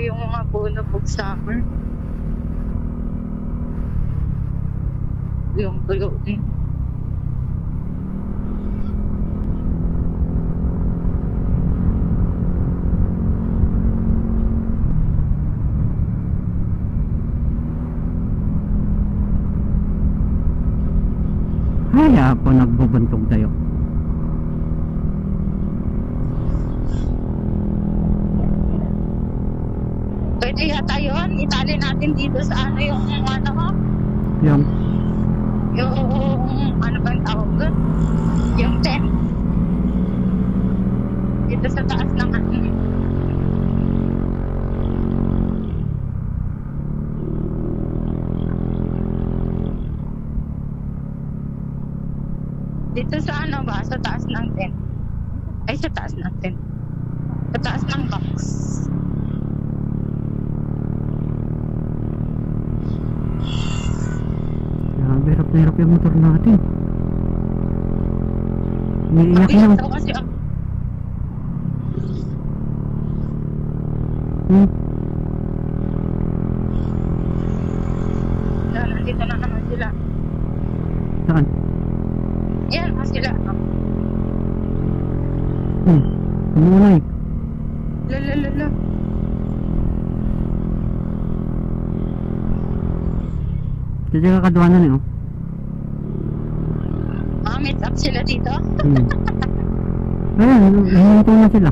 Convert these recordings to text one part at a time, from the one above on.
yung mga puno pag summer. Yung gulo eh. Kaya po nagbubuntog tayo. Pwede yata yun. Itali natin dito sa ano yung ano ko. Yung Yung ano ba yung tawag doon? Yung tent. Dito sa taas ng ano. Dito sa ano ba? Sa taas ng tent. Ay, sa taas ng tent. Sa taas ng box. Grabe, hirap na hirap yung motor natin. Umiiyak na. kasi ako. Hmm. Na, nandito na naman sila. Saan? Yan, na sila. Hmm. Ano na eh? Lalalala. Kasi kakaduanan eh oh. Ah, up sila dito. Hmm. Ayan, hihinto na sila.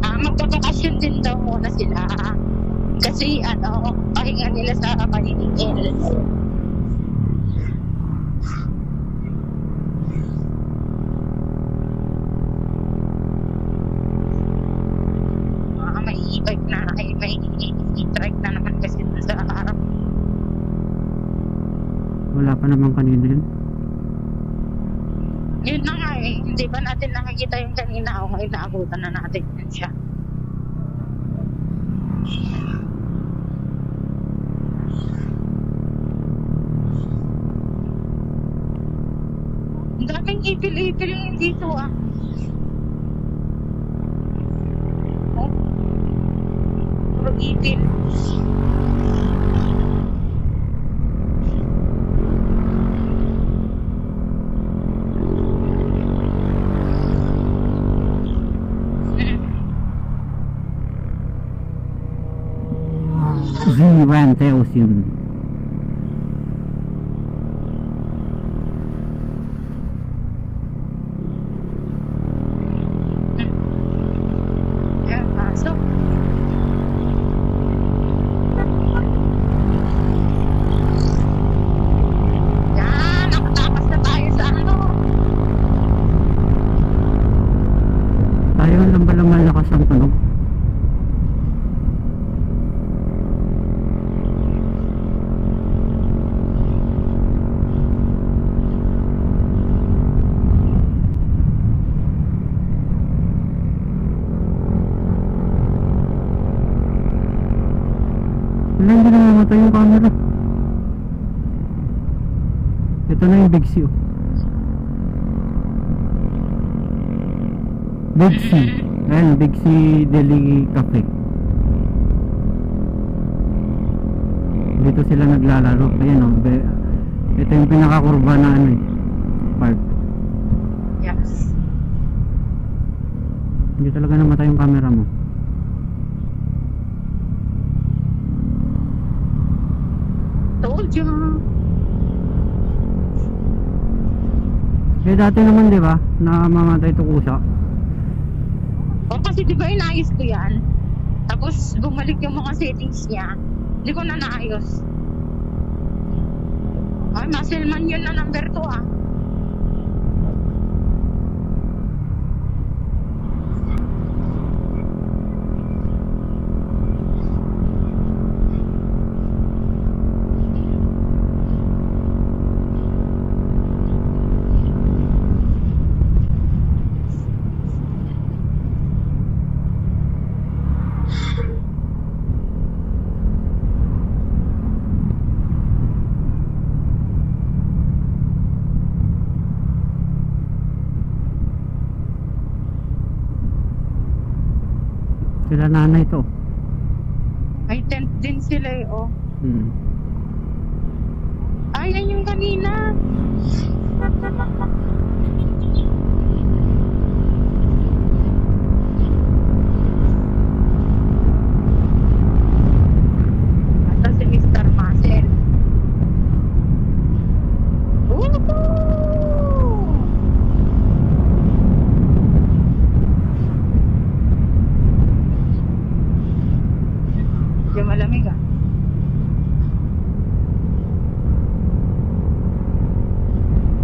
Ah, magpapakasyon din daw muna sila. Kasi ano, pahinga nila sa paniningil. Wala pa naman kanina yun. Yun na nga eh, hindi ba natin nakikita yung kanina o ngayon naabutan na natin yun siya. Ang daming ipil-ipil yung dito ah. Oh. Puro ipil. Mamatay yung camera. Ito na yung Big C oh. Big C. Ayan, Big C Deli Cafe. Dito sila naglalaro. Ayan oh. Ito yung pinakakurba na ano eh. Park. Yes. Hindi talaga namatay yung camera mo. You. Eh dati naman 'di ba na mamatay to kusa. O kasi di ba inayos ko yan? Tapos bumalik yung mga settings niya. Hindi ko na naayos. Ay, muscleman yun na number 2 ah. Sila nanay to. May tent din sila eh, oh. Hmm. Ay, yan yung kanina. malamig ah.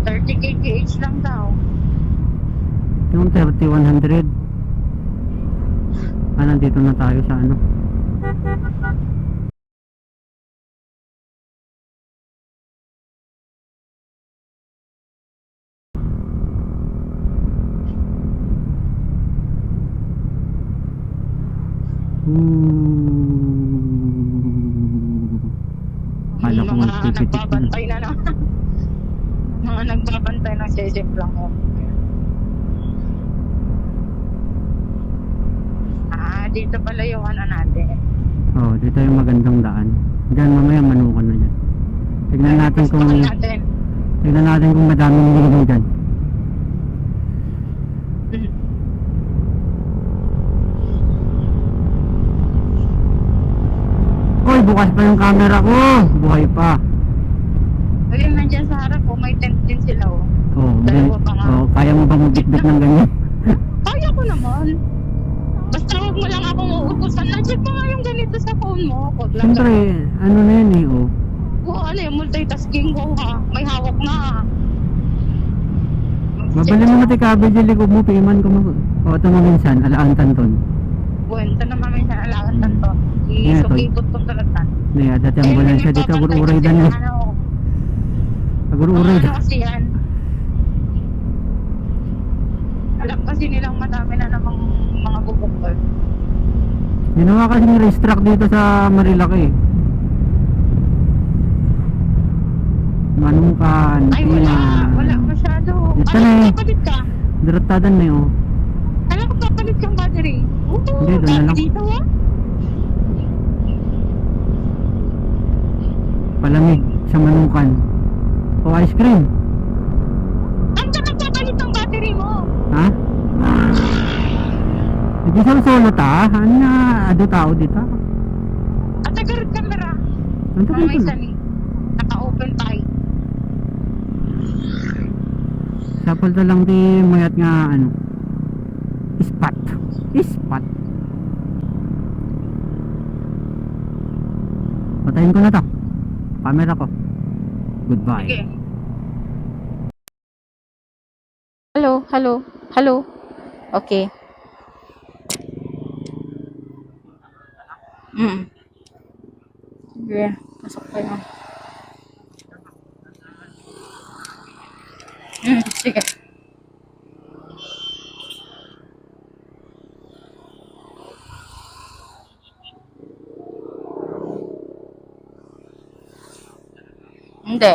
Thirty lang daw. Yung 3100. Ah, nandito na tayo sa ano. Hmm. Kala ko mga nagbabantay na lang. mga nagbabantay ng sesip lang oh. Ah, dito pala yung ano natin. Oh, dito yung magandang daan. Diyan mamaya manukan na yan. Tignan natin kung natin. tignan natin kung madaming ligaw diyan. Hoy, bukas pa yung camera ko. Buhay pa. Ayun, nandyan sa harap oh, may tent din sila oh. Oh, Dalawa pa nga. oh, kaya mo ba magbitbit ng ganyan? Kaya ko naman. Basta huwag mo lang akong uutusan. Na-check mo nga yung ganito sa phone mo. Huwag lang Siyempre, ano na yan eh, oh. Oo, ano yung multitasking ko ha. May hawak na ha. Mabali mo natin kabe dyan likod mo, piman ko mo. O, ito mo minsan, alaan tanton. Buwento na mami sa alakan tanto. Yeah, toy. Isukipot ko talaga. Naya, dati ang bulan siya dito, agur-uray dan mo. Ano, Agur-uray ano kasi yan. Alam kasi nilang madami na namang mga bubok ko. Ginawa kasi ng racetrack dito sa Marilaki. Manungkan, Ay wala, wala masyado. Ito Alam na eh. papalit ka. Diretadan na yun, oh. Alam ko papalit kang battery. Oo, Hindi, doon na lang. dito ha. Palamig sa Manungkan. O, ice cream. Ang ka nagpapalit ng battery mo. Ha? Hindi sa solo ta, ano na, ado tao dito. At nag-red camera. Ang tagal ko na. sani. Naka-open tayo. Sapal to lang di mayat nga ano. Ispat. Ispat. Patayin ko na to. Camera ko. Goodbye. Sige. Hello, hello, hello. Okay. Mm. Sige, pasok tayo. Mm, sige. Hindi.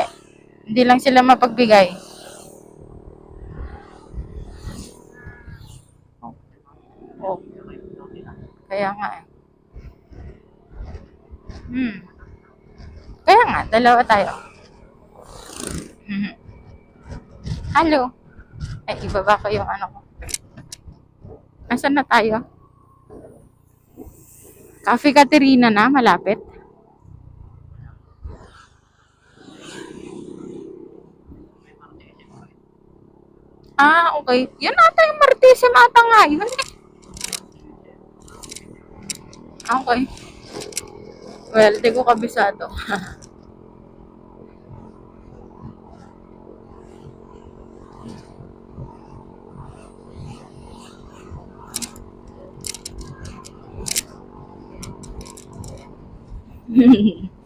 Hindi lang sila mapagbigay. Oh. Kaya nga eh. Hmm. Kaya nga, dalawa tayo. Mhm. Hello. Ay, ibaba ko yung ano ko. Nasaan na tayo? Cafe Caterina na, malapit. Ah, okay. Yun ata yung Martesem ata nga yun eh. Okay. Well, di ko kabisado.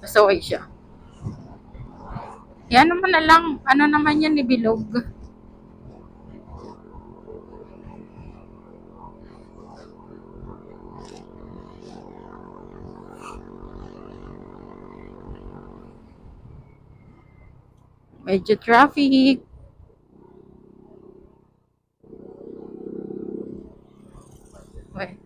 Pasaway siya. Yan naman na lang. Ano naman yan ni Medyo traffic. Wait.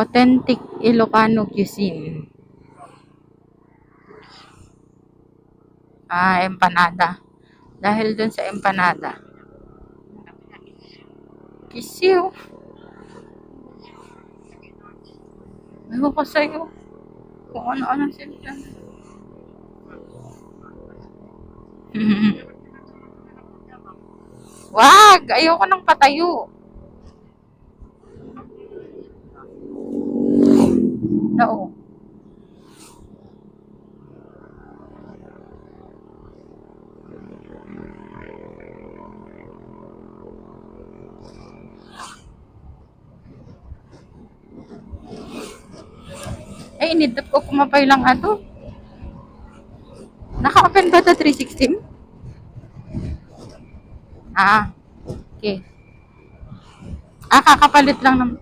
Authentic Ilocano cuisine. Ah, empanada. Dahil dun sa empanada. Kisiw. Ewan ko sa'yo. Kung ano-ano sila. Wag! Ayoko nang patayo. Oo. Ay, inidot ko kumapay lang ato. Naka-open ba ito 316? Ah, okay. Ah, kakapalit lang ng...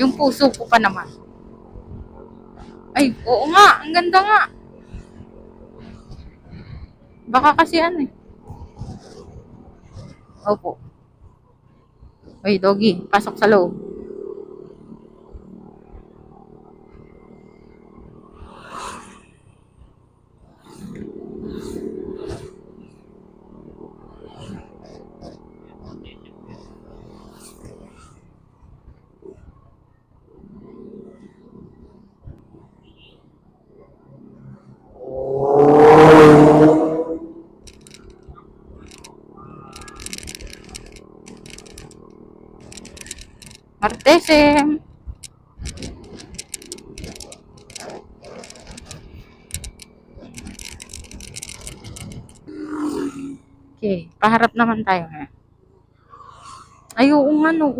Yung puso ko pa naman. Ay, oo nga. Ang ganda nga. Baka kasi ano eh. Opo. Uy, doggy. Pasok sa loob. Okay, paharap naman tayo ha. Ay, oo nga no.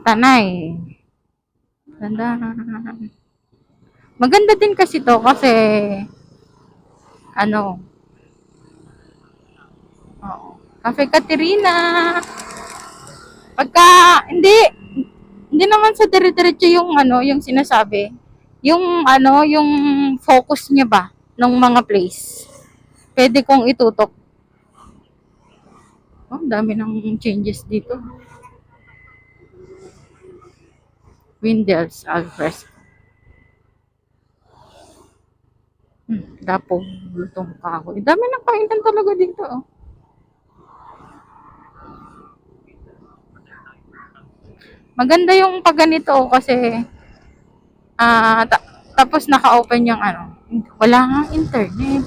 Tanay. Ganda. Maganda din kasi to kasi ano Oo. Cafe Caterina. Pagka, hindi, hindi naman sa dire-diretso yung ano, yung sinasabi. Yung ano, yung focus niya ba ng mga place. Pwede kong itutok. Oh, dami ng changes dito. Windels Alfresco. Hmm, dapo, lutong kahoy. Dami ng kainan talaga dito, oh. Maganda yung pag ganito kasi ah ta- tapos naka-open yung ano. Wala nga internet.